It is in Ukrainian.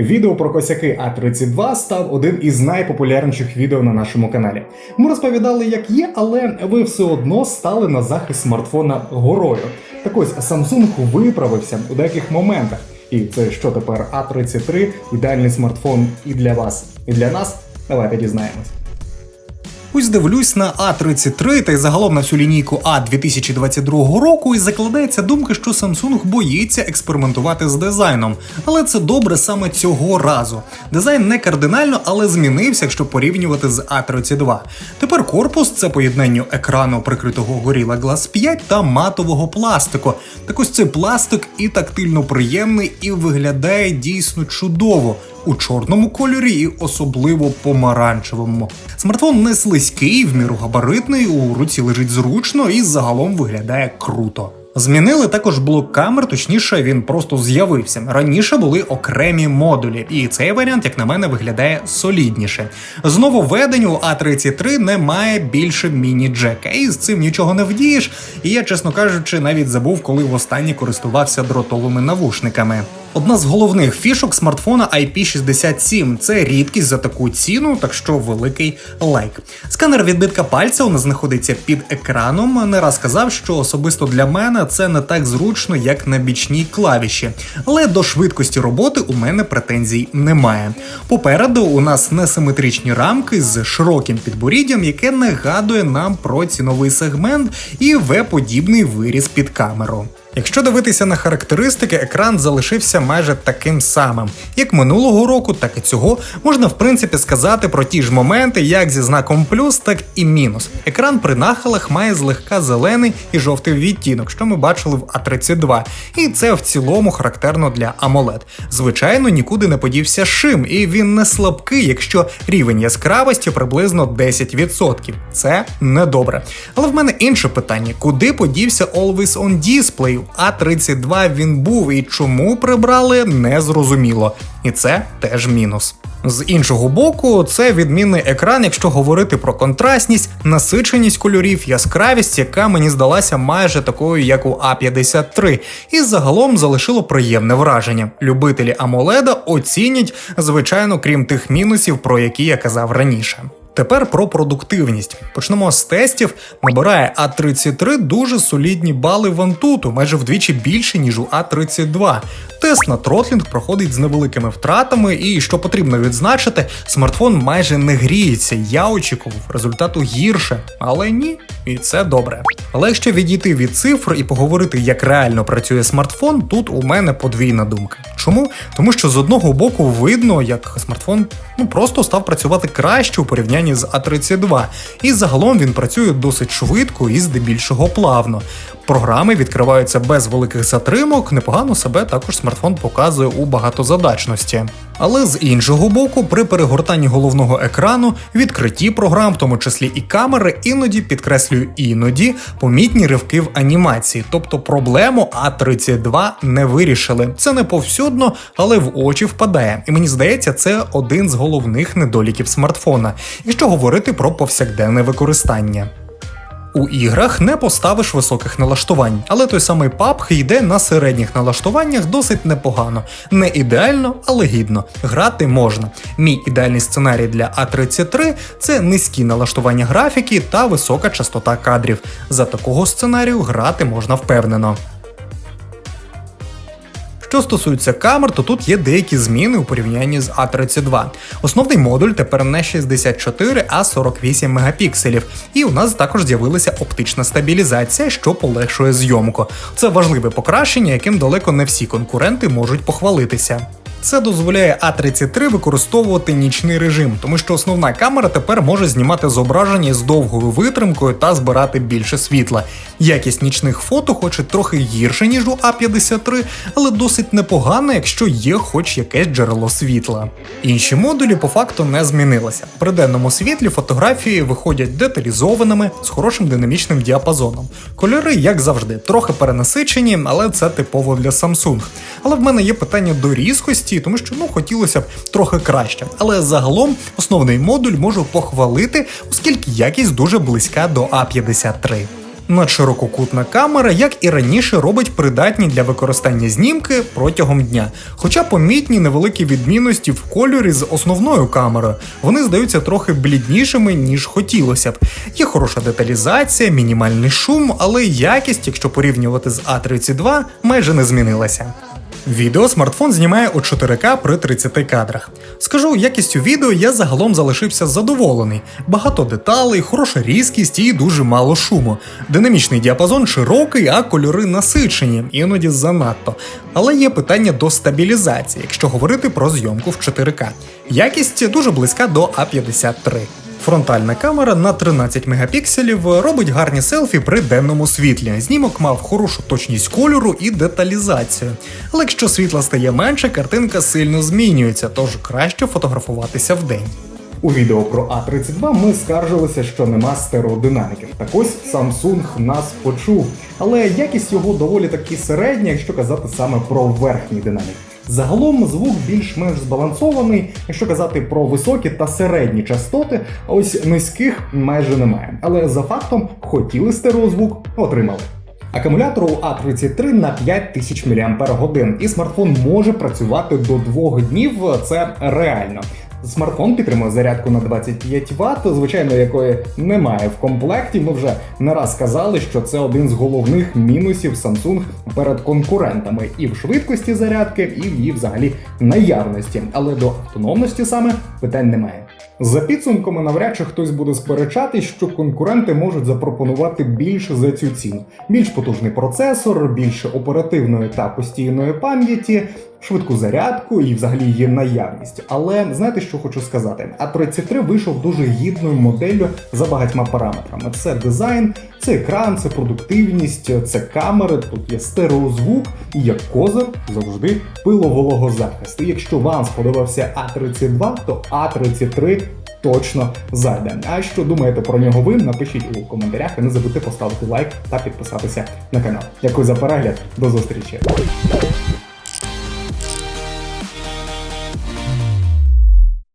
Відео про косяки А32 став один із найпопулярніших відео на нашому каналі. Ми розповідали, як є, але ви все одно стали на захист смартфона горою. Так ось Samsung виправився у деяких моментах. І це що тепер А33 ідеальний смартфон і для вас, і для нас. Давайте дізнаємось. Ось дивлюсь на А33 та й загалом на всю лінійку А 2022 року, і закладається думка, що Samsung боїться експериментувати з дизайном. Але це добре саме цього разу. Дизайн не кардинально, але змінився, якщо порівнювати з А32. Тепер корпус це поєднання екрану, прикритого Gorilla Glass 5 та матового пластику. Так ось цей пластик і тактильно приємний, і виглядає дійсно чудово у чорному кольорі і особливо помаранчевому. Смартфон не слизький, в міру габаритний, у руці лежить зручно і загалом виглядає круто. Змінили також блок камер, точніше, він просто з'явився. Раніше були окремі модулі, і цей варіант, як на мене, виглядає солідніше. З нововведень у А33 немає більше міні-джека, і з цим нічого не вдієш. І я, чесно кажучи, навіть забув, коли востаннє користувався дротовими навушниками. Одна з головних фішок смартфона IP67 – це рідкість за таку ціну, так що великий лайк. Сканер відбитка пальця у нас знаходиться під екраном. Не раз казав, що особисто для мене це не так зручно, як на бічній клавіші, але до швидкості роботи у мене претензій немає. Попереду у нас несиметричні рамки з широким підборіддям, яке нагадує нам про ціновий сегмент і В-подібний виріз під камеру. Якщо дивитися на характеристики, екран залишився майже таким самим. Як минулого року, так і цього можна в принципі сказати про ті ж моменти, як зі знаком плюс, так і мінус. Екран при нахилах має злегка зелений і жовтий відтінок, що ми бачили в А32. І це в цілому характерно для AMOLED. Звичайно, нікуди не подівся шим, і він не слабкий, якщо рівень яскравості приблизно 10%. Це недобре. Але в мене інше питання: куди подівся Always On Display? А32 він був і чому прибрали, не зрозуміло. І це теж мінус. З іншого боку, це відмінний екран, якщо говорити про контрастність, насиченість кольорів, яскравість, яка мені здалася майже такою, як у А53, і загалом залишило приємне враження. Любителі AMOLED оцінять, звичайно, крім тих мінусів, про які я казав раніше. Тепер про продуктивність. Почнемо з тестів. Набирає А33 дуже солідні бали в Antutu, майже вдвічі більше, ніж у А32. Тест на тротлінг проходить з невеликими втратами, і що потрібно відзначити, смартфон майже не гріється. Я очікував результату гірше, але ні, і це добре. Але якщо відійти від цифр і поговорити, як реально працює смартфон, тут у мене подвійна думка. Чому? Тому що з одного боку видно, як смартфон ну просто став працювати краще у порівнянні з А32, і загалом він працює досить швидко і здебільшого плавно. Програми відкриваються без великих затримок, непогано себе також смартфон показує у багатозадачності. Але з іншого боку, при перегортанні головного екрану, відкритті програм, в тому числі і камери, іноді підкреслюю іноді помітні ривки в анімації, тобто проблему А32 не вирішили. Це не повсюдно, але в очі впадає. І мені здається, це один з головних недоліків смартфона, якщо говорити про повсякденне використання. У іграх не поставиш високих налаштувань, але той самий PUBG йде на середніх налаштуваннях досить непогано. Не ідеально, але гідно. Грати можна. Мій ідеальний сценарій для А33 це низькі налаштування графіки та висока частота кадрів. За такого сценарію грати можна впевнено. Що стосується камер, то тут є деякі зміни у порівнянні з А32. Основний модуль тепер не 64, а 48 мегапікселів. І у нас також з'явилася оптична стабілізація, що полегшує зйомку. Це важливе покращення, яким далеко не всі конкуренти можуть похвалитися. Це дозволяє А33 використовувати нічний режим, тому що основна камера тепер може знімати зображення з довгою витримкою та збирати більше світла. Якість нічних фото, хоч і трохи гірше, ніж у А53, але досить непогана, якщо є хоч якесь джерело світла. Інші модулі по факту не змінилися. При денному світлі фотографії виходять деталізованими з хорошим динамічним діапазоном. Кольори, як завжди, трохи перенасичені, але це типово для Samsung. Але в мене є питання до різкості, тому що ну хотілося б трохи краще. Але загалом основний модуль можу похвалити, оскільки якість дуже близька до А53. Надширококутна камера, як і раніше, робить придатні для використання знімки протягом дня. Хоча помітні невеликі відмінності в кольорі з основною камерою, вони здаються трохи бліднішими, ніж хотілося б. Є хороша деталізація, мінімальний шум, але якість, якщо порівнювати з А32, майже не змінилася. Відео смартфон знімає у 4К при 30 кадрах. Скажу, якістю відео я загалом залишився задоволений. Багато деталей, хороша різкість і дуже мало шуму. Динамічний діапазон широкий, а кольори насичені, іноді занадто. Але є питання до стабілізації, якщо говорити про зйомку в 4К. Якість дуже близька до А53. Фронтальна камера на 13 мегапікселів робить гарні селфі при денному світлі. Знімок мав хорошу точність кольору і деталізацію. Але якщо світла стає менше, картинка сильно змінюється, тож краще фотографуватися вдень. У відео про А32 ми скаржилися, що нема стереодинаміків. Так ось Samsung нас почув, але якість його доволі таки середня, якщо казати саме про верхній динамік. Загалом звук більш-менш збалансований, якщо казати про високі та середні частоти, а ось низьких майже немає. Але за фактом хотіли стереозвук, отримали. Акумулятор у А33 на 5000 мАч, і смартфон може працювати до двох днів. Це реально. Смартфон підтримує зарядку на 25 Вт, звичайно, якої немає в комплекті. Ми вже не раз казали, що це один з головних мінусів Samsung перед конкурентами і в швидкості зарядки, і в її взагалі наявності. Але до автономності саме питань немає. За підсумками, навряд чи хтось буде сперечатись, що конкуренти можуть запропонувати більше за цю ціну: більш потужний процесор, більше оперативної та постійної пам'яті, швидку зарядку і взагалі її наявність. Але знаєте, що хочу сказати? А33 вийшов дуже гідною моделлю за багатьма параметрами. Це дизайн, це екран, це продуктивність, це камери, тут є стереозвук і як козир завжди пиловологозахист. І якщо вам сподобався А32, то А33 точно зайде. А що думаєте про нього ви? Напишіть у коментарях і не забудьте поставити лайк та підписатися на канал. Дякую за перегляд, до зустрічі.